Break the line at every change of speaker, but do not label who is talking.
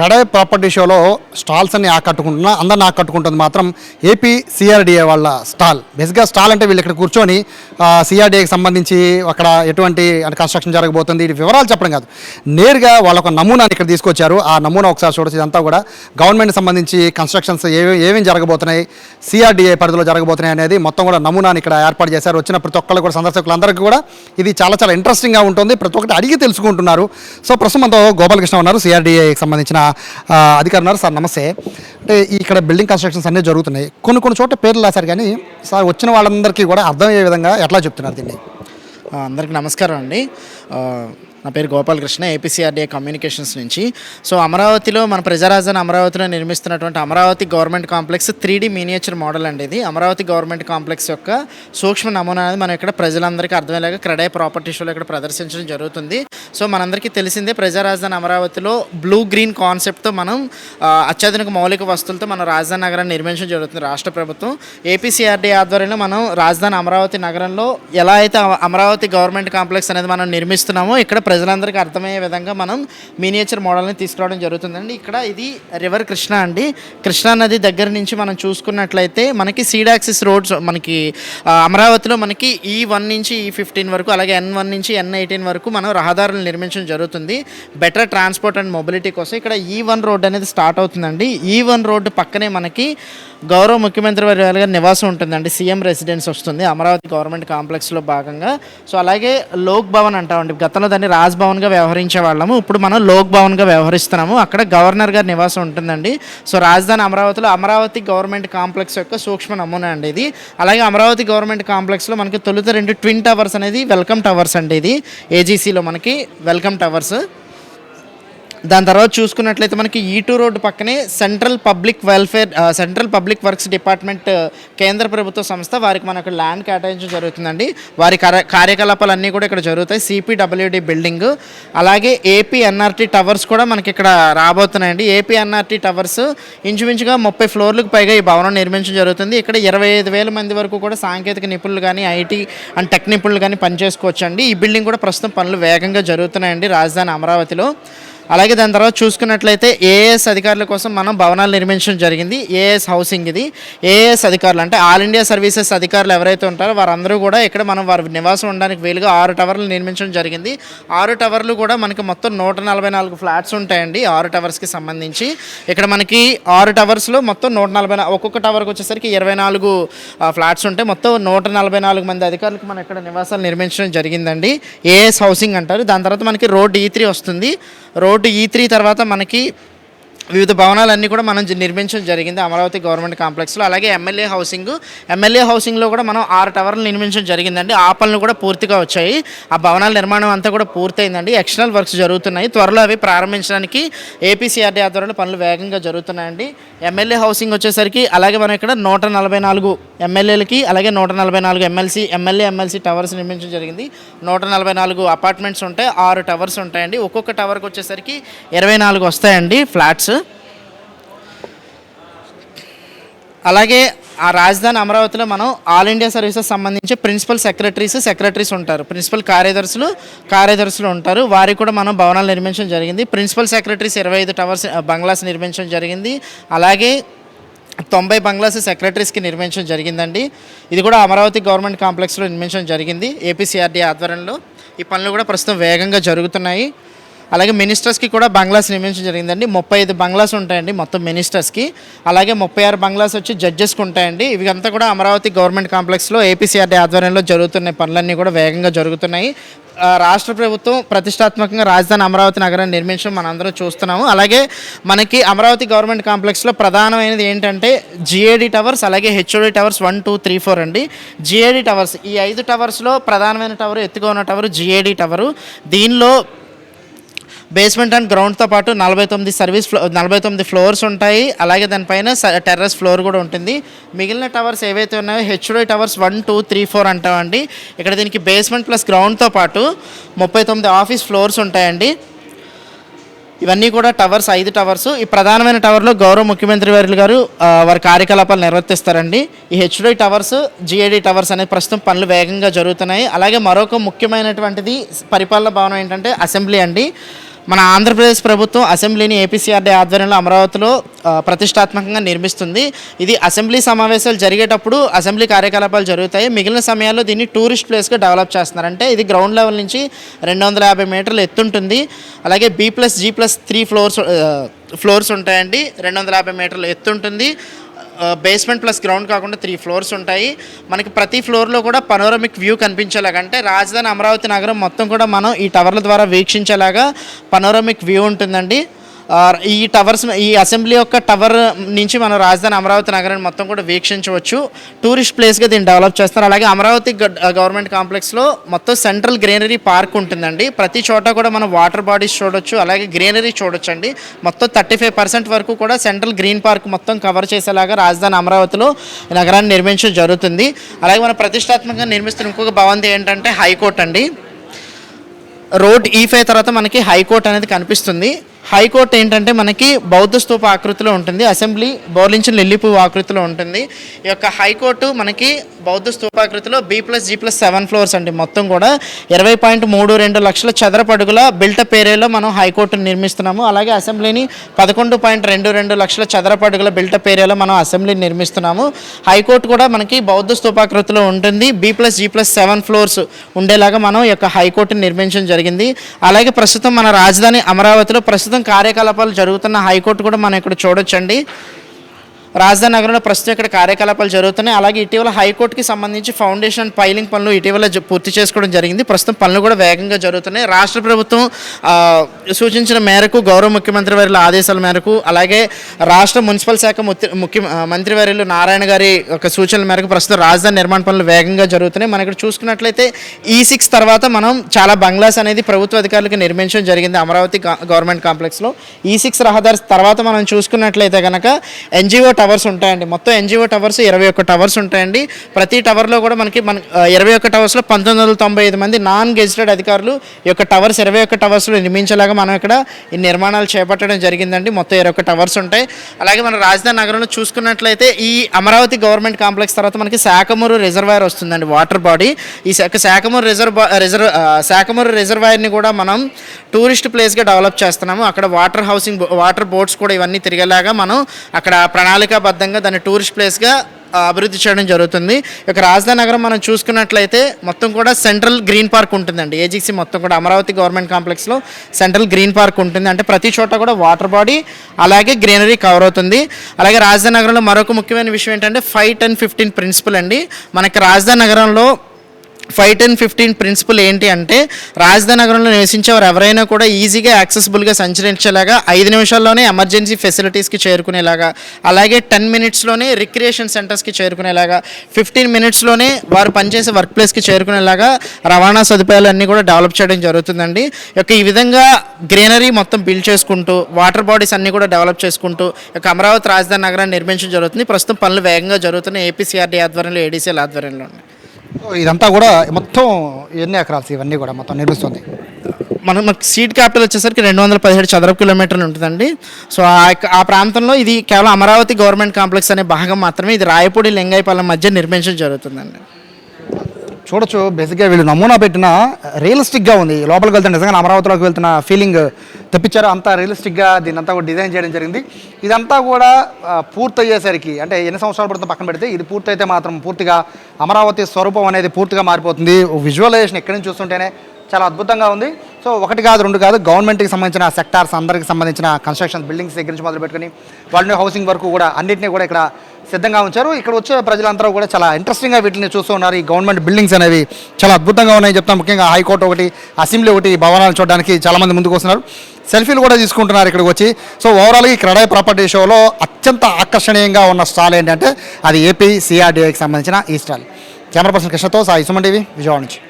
కడాయి property షోలో stalls అన్ని ఆకట్టుకుంటున్నా అందరిని ఆకట్టుకుంటుంది మాత్రం ఏపీ సిఆర్డిఏ వాళ్ళ స్టాల్. బేసిక్గా స్టాల్ అంటే వీళ్ళు ఇక్కడ కూర్చొని సిఆర్డిఏకి సంబంధించి అక్కడ ఎటువంటి కన్స్ట్రక్షన్ జరగబోతుంది ఇది వివరాలు చెప్పడం కాదు. నేరుగా వాళ్ళ ఒక నమూనాని ఇక్కడ తీసుకొచ్చారు. ఆ నమూనా ఒకసారి చూడొచ్చు. ఇదంతా కూడా గవర్నమెంట్ సంబంధించి కన్స్ట్రక్షన్స్ ఏవి ఏమేమి జరగబోతున్నాయి సిఆర్డిఏ పరిధిలో జరగబోతున్నాయి అనేది మొత్తం కూడా నమూనాని ఇక్కడ ఏర్పాటు చేశారు. వచ్చిన ప్రతి ఒక్కళ్ళు కూడా సందర్శకులందరికీ కూడా ఇది చాలా చాలా ఇంట్రెస్టింగ్గా ఉంటుంది. ప్రతి ఒక్కటి అడిగి తెలుసుకుంటున్నారు. సో ప్రస్తుతం మనతో గోపాలకృష్ణ ఉన్నారు సిఆర్డిఏకి సంబంధించిన అధికారి ఉన్నారు. సార్ నమస్తే. అంటే ఇక్కడ బిల్డింగ్ కన్స్ట్రక్షన్స్ అన్నీ జరుగుతున్నాయి. కొన్ని కొన్ని చోట్ల పేర్లు రాశారు కానీ సార్ వచ్చిన వాళ్ళందరికీ కూడా అర్థమయ్యే విధంగా ఎట్లా చెప్తున్నారు దీన్ని?
అందరికీ నమస్కారం అండి. నా పేరు గోపాలకృష్ణ ఏపీసీఆర్డీఏ కమ్యూనికేషన్స్ నుంచి. సో అమరావతిలో మన ప్రజారాజధాని అమరావతిలో నిర్మిస్తున్నటువంటి Amaravati government complex three D miniature model అండి ఇది. అమరావతి గవర్నమెంట్ కాంప్లెక్స్ యొక్క సూక్ష్మ నమూనా అనేది మనం ఇక్కడ ప్రజలందరికీ అర్థమయ్యేలాగా క్రెడే ప్రాపర్టీ షోలో ఇక్కడ ప్రదర్శించడం జరుగుతుంది. సో మనందరికీ తెలిసిందే ప్రజారాజధాని అమరావతిలో బ్లూ గ్రీన్ కాన్సెప్ట్తో మనం అత్యాధునిక మౌలిక వస్తువులతో మన రాజధాని నగరాన్ని నిర్మించడం జరుగుతుంది రాష్ట్ర ప్రభుత్వం. ఏపీసీఆర్డీ ఆధ్వర్యంలో మనం రాజధాని అమరావతి నగరంలో ఎలా అయితే అమరావతి గవర్నమెంట్ కాంప్లెక్స్ అనేది మనం నిర్మిస్తున్నామో ఇక్కడ ప్రజలందరికీ అర్థమయ్యే విధంగా మనం మినియేచర్ మోడల్ని తీసుకురావడం జరుగుతుందండి. ఇక్కడ ఇది రివర్ కృష్ణ అండి. కృష్ణా నది దగ్గర నుంచి మనం చూసుకున్నట్లయితే మనకి సీడాక్సిస్ రోడ్స్ మనకి అమరావతిలో మనకి e ఈ వన్ నుంచి e ఈ ఫిఫ్టీన్ వరకు అలాగే ఎన్ వన్ నుంచి ఎన్ ఎయిటీన్ వరకు మనం రహదారులు నిర్మించడం జరుగుతుంది. బెటర్ ట్రాన్స్పోర్ట్ అండ్ మొబిలిటీ కోసం ఇక్కడ ఈ వన్ రోడ్ అనేది స్టార్ట్ అవుతుందండి. ఈ వన్ రోడ్డు పక్కనే మనకి గౌరవ ముఖ్యమంత్రి వారి గారి నివాసం ఉంటుందండి. సీఎం రెసిడెన్స్ వస్తుంది. అమరావతి గవర్నమెంట్ కాంప్లెక్స్లో భాగంగా. సో అలాగే లోక్ భవన్ అంటామండి. గతంలో దాన్ని రాజ్ భవన్గా వ్యవహరించే వాళ్ళము. ఇప్పుడు మనం లోక్ భవన్గా వ్యవహరిస్తున్నాము. అక్కడ గవర్నర్ గారి నివాసం ఉంటుందండి. సో రాజధాని అమరావతిలో అమరావతి గవర్నమెంట్ కాంప్లెక్స్ యొక్క సూక్ష్మ నమూనా అండి ఇది. అలాగే అమరావతి గవర్నమెంట్ కాంప్లెక్స్లో మనకి తొలుత రెండు ట్విన్ టవర్స్ అనేది వెల్కమ్ టవర్స్ అండి ఇది. ఏజీసీలో మనకి వెల్కమ్ టవర్స్. దాని తర్వాత చూసుకున్నట్లయితే మనకి ఈ టూ రోడ్డు పక్కనే central public welfare central public works department కేంద్ర ప్రభుత్వ సంస్థ వారికి మనకు ల్యాండ్ కేటాయించడం జరుగుతుందండి. వారి కార్య కార్యకలాపాలు అన్నీ కూడా ఇక్కడ జరుగుతాయి. సిపిడబ్ల్యూడి బిల్డింగ్ అలాగే ఏపీ ఎన్ఆర్టీ టవర్స్ కూడా మనకి ఇక్కడ రాబోతున్నాయండి. ఏపీ ఎన్ఆర్టీ టవర్స్ ఇంచుమించుగా ముప్పై ఫ్లోర్లకు పైగా ఈ భవనం నిర్మించడం జరుగుతుంది. ఇక్కడ ఇరవై ఐదు వేల మంది వరకు కూడా సాంకేతిక నిపుణులు కానీ ఐటీ అండ్ టెక్ నిపుణులు కానీ పనిచేసుకోవచ్చండి. ఈ బిల్డింగ్ కూడా ప్రస్తుతం పనులు వేగంగా జరుగుతున్నాయండి రాజధాని అమరావతిలో. అలాగే దాని తర్వాత చూసుకున్నట్లయితే ఏఎస్ అధికారుల కోసం మనం భవనాలు నిర్మించడం జరిగింది. ఏఎస్ హౌసింగ్ ఇది. ఏఎస్ అధికారులు అంటే ఆల్ ఇండియా సర్వీసెస్ అధికారులు ఎవరైతే ఉంటారో వారందరూ కూడా ఇక్కడ మనం వారి నివాసం ఉండడానికి వీలుగా ఆరు టవర్లు నిర్మించడం జరిగింది. ఆరు టవర్లు కూడా మనకి మొత్తం నూట నలభై నాలుగు ఫ్లాట్స్ ఉంటాయండి ఆరు టవర్స్కి సంబంధించి. ఇక్కడ మనకి ఆరు టవర్స్లో మొత్తం నూట నలభై ఒక్కొక్క టవర్కి వచ్చేసరికి ఇరవై నాలుగు ఫ్లాట్స్ ఉంటాయి. మొత్తం నూట నలభై నాలుగు మంది అధికారులకు మనం ఇక్కడ నివాసాలు నిర్మించడం జరిగిందండి. ఏఎస్ హౌసింగ్ అంటారు. దాని తర్వాత మనకి రోడ్ e ఈ త్రీ వస్తుంది. రోడ్ రోడ్డు ఈ త్రీ తర్వాత మనకి వివిధ భవనాలన్నీ కూడా మనం నిర్మించడం జరిగింది అమరావతి గవర్నమెంట్ కాంప్లెక్స్లో. అలాగే ఎమ్మెల్యే హౌసింగ్ ఎమ్మెల్యే హౌసింగ్లో కూడా మనం ఆరు టవర్లు నిర్మించడం జరిగిందండి. ఆ పనులు కూడా పూర్తిగా వచ్చాయి. ఆ భవనాల నిర్మాణం అంతా కూడా పూర్తయిందండి. ఎక్స్టర్నల్ వర్క్స్ జరుగుతున్నాయి. త్వరలో అవి ప్రారంభించడానికి ఏపీసీఆర్డీ ఆధ్వర్యంలో పనులు వేగంగా జరుగుతున్నాయండి. ఎమ్మెల్యే హౌసింగ్ వచ్చేసరికి అలాగే మనం ఇక్కడ నూట నలభై నాలుగు ఎమ్మెల్యేలకి అలాగే నూట నలభై నాలుగు ఎమ్మెల్సీ ఎమ్మెల్యే ఎమ్మెల్సీ టవర్స్ నిర్మించడం జరిగింది. నూట నలభై నాలుగు అపార్ట్మెంట్స్ ఉంటాయి. ఆరు టవర్స్ ఉంటాయండి. ఒక్కొక్క టవర్కి వచ్చేసరికి ఇరవై నాలుగు వస్తాయండి ఫ్లాట్స్ అలాగే ఆ రాజధాని అమరావతిలో మనం ఆల్ ఇండియా సర్వీసెస్ సంబంధించి ప్రిన్సిపల్ సెక్రటరీస్ సెక్రటరీస్ ఉంటారు. ప్రిన్సిపల్ కార్యదర్శులు కార్యదర్శులు ఉంటారు. వారికి కూడా మనం భవనాలు నిర్మించడం జరిగింది. ప్రిన్సిపల్ సెక్రటరీస్ ఇరవై ఐదు టవర్స్ బంగ్లాస్ నిర్మించడం జరిగింది. అలాగే తొంభై బంగ్లాస్ సెక్రటరీస్కి నిర్మించడం జరిగిందండి. ఇది కూడా అమరావతి గవర్నమెంట్ కాంప్లెక్స్లో నిర్మించడం జరిగింది ఏపీసీఆర్డీ ఆధ్వర్యంలో. ఈ పనులు కూడా ప్రస్తుతం వేగంగా జరుగుతున్నాయి. అలాగే మినిస్టర్స్కి కూడా బంగ్లాస్ నిర్మించడం జరిగిందండి. ముప్పై ఐదు బంగ్లాస్ ఉంటాయండి మొత్తం మినిస్టర్స్కి అలాగే ముప్పై ఆరు బంగ్లాస్ వచ్చి జడ్జెస్కి ఉంటాయండి. ఇవి అంతా కూడా అమరావతి గవర్నమెంట్ కాంప్లెక్స్లో ఏపీసీఆర్డీ ఆధ్వర్యంలో జరుగుతున్న పనులన్నీ కూడా వేగంగా జరుగుతున్నాయి. రాష్ట్ర ప్రభుత్వం ప్రతిష్టాత్మకంగా రాజధాని అమరావతి నగరాన్ని నిర్మించడం మనందరం చూస్తున్నాము. అలాగే మనకి అమరావతి గవర్నమెంట్ కాంప్లెక్స్లో ప్రధానమైనది ఏంటంటే జిఏడి టవర్స్ అలాగే HOD towers one two three four అండి. జిఏడి టవర్స్ ఈ ఐదు టవర్స్లో ప్రధానమైన టవర్ ఎత్తుగా ఉన్న టవర్ జిఏడి టవరు దీనిలో బేస్మెంట్ అండ్ గ్రౌండ్తో పాటు నలభై తొమ్మిది సర్వీస్ ఫ్లో నలభై తొమ్మిది ఫ్లోర్స్ ఉంటాయి. అలాగే దానిపైన టెర్రస్ ఫ్లోర్ కూడా ఉంటుంది. మిగిలిన టవర్స్ ఏవైతే ఉన్నాయో HD towers one two three four అంటామండి. ఇక్కడ దీనికి బేస్మెంట్ ప్లస్ గ్రౌండ్తో పాటు ముప్పై తొమ్మిది ఆఫీస్ ఫ్లోర్స్ ఉంటాయండి. ఇవన్నీ కూడా టవర్స్ ఐదు టవర్స్ ఈ ప్రధానమైన టవర్లో గౌరవ ముఖ్యమంత్రి వారి గారు వారి కార్యకలాపాలు నిర్వర్తిస్తారండి. ఈ హెచ్డీ టవర్స్ జిఏడి టవర్స్ అనేది ప్రస్తుతం పనులు వేగంగా జరుగుతున్నాయి. అలాగే మరొక ముఖ్యమైనటువంటిది పరిపాలన భవనం ఏంటంటే అసెంబ్లీ అండి. మన ఆంధ్రప్రదేశ్ ప్రభుత్వం అసెంబ్లీని ఏపీసీఆర్డీ ఆధ్వర్యంలో అమరావతిలో ప్రతిష్టాత్మకంగా నిర్మిస్తుంది. ఇది అసెంబ్లీ సమావేశాలు జరిగేటప్పుడు అసెంబ్లీ కార్యకలాపాలు జరుగుతాయి. మిగిలిన సమయాల్లో దీన్ని టూరిస్ట్ ప్లేస్గా డెవలప్ చేస్తున్నారు అంటే ఇది గ్రౌండ్ లెవెల్ నుంచి రెండు వందల యాభై మీటర్లు ఎత్తుంటుంది. అలాగే B plus G plus three floors floors ఉంటాయండి. రెండు వందల యాభై మీటర్లు ఎత్తుంటుంది. బేస్మెంట్ ప్లస్ గ్రౌండ్ కాకుండా త్రీ ఫ్లోర్స్ ఉంటాయి. మనకి ప్రతి ఫ్లోర్లో కూడా పనోరమిక్ వ్యూ కనిపించేలాగా అంటే రాజధాని అమరావతి నగరం మొత్తం కూడా మనం ఈ టవర్ల ద్వారా వీక్షించేలాగా పనోరమిక్ వ్యూ ఉంటుందండి. ఈ టవర్స్ ఈ అసెంబ్లీ యొక్క టవర్ నుంచి మనం రాజధాని అమరావతి నగరాన్ని మొత్తం కూడా వీక్షించవచ్చు. టూరిస్ట్ ప్లేస్గా దీన్ని డెవలప్ చేస్తారు అలాగే అమరావతి గ- గవర్నమెంట్ కాంప్లెక్స్లో మొత్తం సెంట్రల్ గ్రీనరీ పార్క్ ఉంటుందండి. ప్రతి చోట కూడా మనం వాటర్ బాడీస్ చూడొచ్చు. అలాగే గ్రీనరీ చూడొచ్చు అండి మొత్తం థర్టీ ఫైవ్ పర్సెంట్ వరకు కూడా సెంట్రల్ గ్రీన్ పార్క్ మొత్తం కవర్ చేసేలాగా రాజధాని అమరావతిలో నగరాన్ని నిర్మించడం జరుగుతుంది. అలాగే మనం ప్రతిష్టాత్మకంగా నిర్మిస్తున్న ఇంకొక భవంతి ఏంటంటే హైకోర్టు అండి. రోడ్ ఈఫై తర్వాత మనకి హైకోర్టు అనేది కనిపిస్తుంది. హైకోర్టు ఏంటంటే మనకి బౌద్ధ స్తూప ఆకృతిలో ఉంటుంది అసెంబ్లీ బౌలించిన లిల్లిపు ఆకృతిలో ఉంటుంది. ఈ యొక్క హైకోర్టు మనకి బౌద్ధ స్తూపాకృతిలో B plus G plus seven floors అండి. మొత్తం కూడా ఇరవై పాయింట్ మూడు రెండు లక్షల చదరపడుగుల బిల్టప్ ఏరియాలో మనం హైకోర్టును నిర్మిస్తున్నాము. అలాగే అసెంబ్లీని పదకొండు పాయింట్ రెండు రెండు లక్షల చదరపడుగుల బిల్టప్ ఏరియాలో మనం అసెంబ్లీని నిర్మిస్తున్నాము. హైకోర్టు కూడా మనకి బౌద్ధ స్తూపాకృతిలో ఉంటుంది. B plus G plus seven floors ఉండేలాగా మనం ఈ యొక్క హైకోర్టుని నిర్మించడం జరిగింది. అలాగే ప్రస్తుతం మన రాజధాని అమరావతిలో ప్రస్తుతం కార్యకలాపాలు జరుగుతున్న హైకోర్టు కూడా మనం ఇక్కడ చూడొచ్చండి. రాజధాని నగరంలో ప్రస్తుతం ఇక్కడ కార్యకలాపాలు జరుగుతున్నాయి. అలాగే ఇటీవల హైకోర్టుకి సంబంధించి ఫౌండేషన్ పైలింగ్ పనులు ఇటీవల పూర్తి చేసుకోవడం జరిగింది. ప్రస్తుతం పనులు కూడా వేగంగా జరుగుతున్నాయి. రాష్ట్ర ప్రభుత్వం సూచించిన మేరకు గౌరవ ముఖ్యమంత్రి వారి ఆదేశాల మేరకు అలాగే రాష్ట్ర మున్సిపల్ శాఖ ముఖ్య మంత్రి మంత్రివర్యులు నారాయణ గారి ఒక సూచనల మేరకు ప్రస్తుతం రాజధాని నిర్మాణ పనులు వేగంగా జరుగుతున్నాయి. మనం ఇక్కడ చూసుకున్నట్లయితే ఈ సిక్స్ తర్వాత మనం చాలా బంగ్లాస్ అనేది ప్రభుత్వ అధికారులకు నిర్మించడం జరిగింది అమరావతి గవర్నమెంట్ కాంప్లెక్స్లో. ఈ సిక్స్ రహదారి తర్వాత మనం చూసుకున్నట్లయితే కనుక ఎన్జిఓ టవర్స్ ఉంటాయండి. మొత్తం ఎన్జిఓ టవర్స్ ఇరవై ఒక్క టవర్స్ ఉంటాయండి. ప్రతి టవర్లో కూడా మనకి మన ఇరవై ఒక్క టవర్స్లో పంతొమ్మిది వందల తొంభై ఐదు మంది నాన్ గెజిటెడ్ అధికారులు ఈ యొక్క టవర్స్ ఇరవై ఒక్క టవర్స్లో నిర్మించేలాగా మనం ఇక్కడ ఈ నిర్మాణాలు చేపట్టడం జరిగిందండి. మొత్తం ఇరవై ఒక్క టవర్స్ ఉంటాయి. అలాగే మన రాజధాని నగరంలో చూసుకున్నట్లయితే ఈ అమరావతి గవర్నమెంట్ కాంప్లెక్స్ తర్వాత మనకి శాఖమూరు రిజర్వాయర్ వస్తుందండి వాటర్ బాడీ. ఈ శాఖమూరు రిజర్వ్ రిజర్వ్ శాఖమూరు రిజర్వాయర్ని కూడా మనం టూరిస్ట్ ప్లేస్గా డెవలప్ చేస్తున్నాము. అక్కడ వాటర్ హౌసింగ్ వాటర్ బోట్స్ కూడా ఇవన్నీ తిరిగేలాగా మనం అక్కడ ప్రణాళిక ప్రణాళికాబద్ధంగా దాన్ని టూరిస్ట్ ప్లేస్గా అభివృద్ధి చేయడం జరుగుతుంది. ఇక రాజధాని నగరం మనం చూసుకున్నట్లయితే మొత్తం కూడా సెంట్రల్ గ్రీన్ పార్క్ ఉంటుందండి. ఏజీసీ మొత్తం కూడా అమరావతి గవర్నమెంట్ కాంప్లెక్స్లో సెంట్రల్ గ్రీన్ పార్క్ ఉంటుంది. అంటే ప్రతి చోట కూడా వాటర్ బాడీ అలాగే గ్రీనరీ కవర్ అవుతుంది. అలాగే రాజధాని నగరంలో మరొక ముఖ్యమైన విషయం ఏంటంటే ఫైవ్ టెన్ ఫిఫ్టీన్ ప్రిన్సిపల్ అండి. మనకి రాజధాని నగరంలో ఫైవ్ టెన్ ఫిఫ్టీన్ ప్రిన్సిపల్ ఏంటి అంటే రాజధాని నగరంలో నివసించేవారు ఎవరైనా కూడా ఈజీగా యాక్సెసిబుల్గా సంచరించేలాగా ఐదు నిమిషాల్లోనే ఎమర్జెన్సీ ఫెసిలిటీస్కి చేరుకునేలాగా అలాగే టెన్ మినిట్స్లోనే రిక్రియేషన్ సెంటర్స్కి చేరుకునేలాగా ఫిఫ్టీన్ మినిట్స్లోనే వారు పనిచేసే వర్క్ ప్లేస్కి చేరుకునేలాగా రవాణా సదుపాయాలు అన్నీ కూడా డెవలప్ చేయడం జరుగుతుందండి. యొక్క ఈ విధంగా గ్రీనరీ మొత్తం బిల్డ్ చేసుకుంటూ వాటర్ బాడీస్ అన్నీ కూడా డెవలప్ చేసుకుంటూ యొక్క అమరావతి రాజధాని నగరాన్ని నిర్మించడం జరుగుతుంది. ప్రస్తుతం పనులు వేగంగా జరుగుతున్నాయి ఏపీసీఆర్డీ ఆధ్వర్యంలో ఏడీసీఎల్ ఆధ్వర్యంలో ఉన్నాయి.
ఇదంతా కూడా మొత్తం ఎన్ని ఎకరాల్స్ ఇవన్నీ కూడా మొత్తం నిర్మిస్తుంది?
మనం మనకు సీట్ క్యాపిటల్ వచ్చేసరికి రెండు వందల పదిహేడు చదరపు కిలోమీటర్లు ఉంటుందండి. సో ఆ యొక్క- ఆ ప్రాంతంలో ఇది కేవలం అమరావతి గవర్నమెంట్ కాంప్లెక్స్ అనే భాగం మాత్రమే ఇది రాయపూడి లింగాయపాలెం మధ్య నిర్మించడం జరుగుతుందండి.
చూడొచ్చు. బేసిక్గా వీళ్ళు నమూనా పెట్టిన రియలిస్టిక్గా ఉంది. లోపలికి వెళ్తే నిజంగా అమరావతిలోకి వెళ్తున్న ఫీలింగ్ తెప్పించారు. అంతా రియలిస్టిక్గా దీని అంతా కూడా డిజైన్ చేయడం జరిగింది. ఇదంతా కూడా పూర్తయ్యేసరికి అంటే ఎన్ని సంవత్సరాలు పడుతుందో పక్కన పెడితే ఇది పూర్తయితే మాత్రం పూర్తిగా అమరావతి స్వరూపం అనేది పూర్తిగా మారిపోతుంది. విజువలైజేషన్ ఎక్కడి నుంచి చూస్తుంటేనే చాలా అద్భుతంగా ఉంది. సో ఒకటి కాదు రెండు కాదు గవర్నమెంట్కి సంబంధించిన సెక్టార్స్ అందరికి సంబంధించిన కన్స్ట్రక్షన్ బిల్డింగ్స్ దగ్గర నుంచి మొదలు పెట్టుకుని వాళ్ళని హౌసింగ్ వరకు కూడా అన్నింటినీ కూడా ఇక్కడ సిద్ధంగా ఉంచారు. ఇక్కడ వచ్చే ప్రజలందరూ కూడా చాలా ఇంట్రెస్టింగ్గా వీటిని చూస్తూ ఉన్నారు. ఈ గవర్నమెంట్ బిల్డింగ్స్ అనేవి చాలా అద్భుతంగా ఉన్నాయని చెప్తాం ముఖ్యంగా హైకోర్టు ఒకటి అసెంబ్లీ ఒకటి భవనాలు చూడడానికి చాలామంది ముందుకు వస్తున్నారు. సెల్ఫీలు కూడా తీసుకుంటున్నారు ఇక్కడికి వచ్చి. సో ఓవరాల్గా ఈ క్రెడాయ్ ప్రాపర్టీ షోలో అత్యంత ఆకర్షణీయంగా ఉన్న స్టాల్ ఏంటంటే అది ఏపీ సిఆర్డీఏకి సంబంధించిన ఈ స్టాల్ కెమెరా పర్సన్ కృష్ణతో సాయి సుమన్ టీవీ విజయవాడ నుంచి.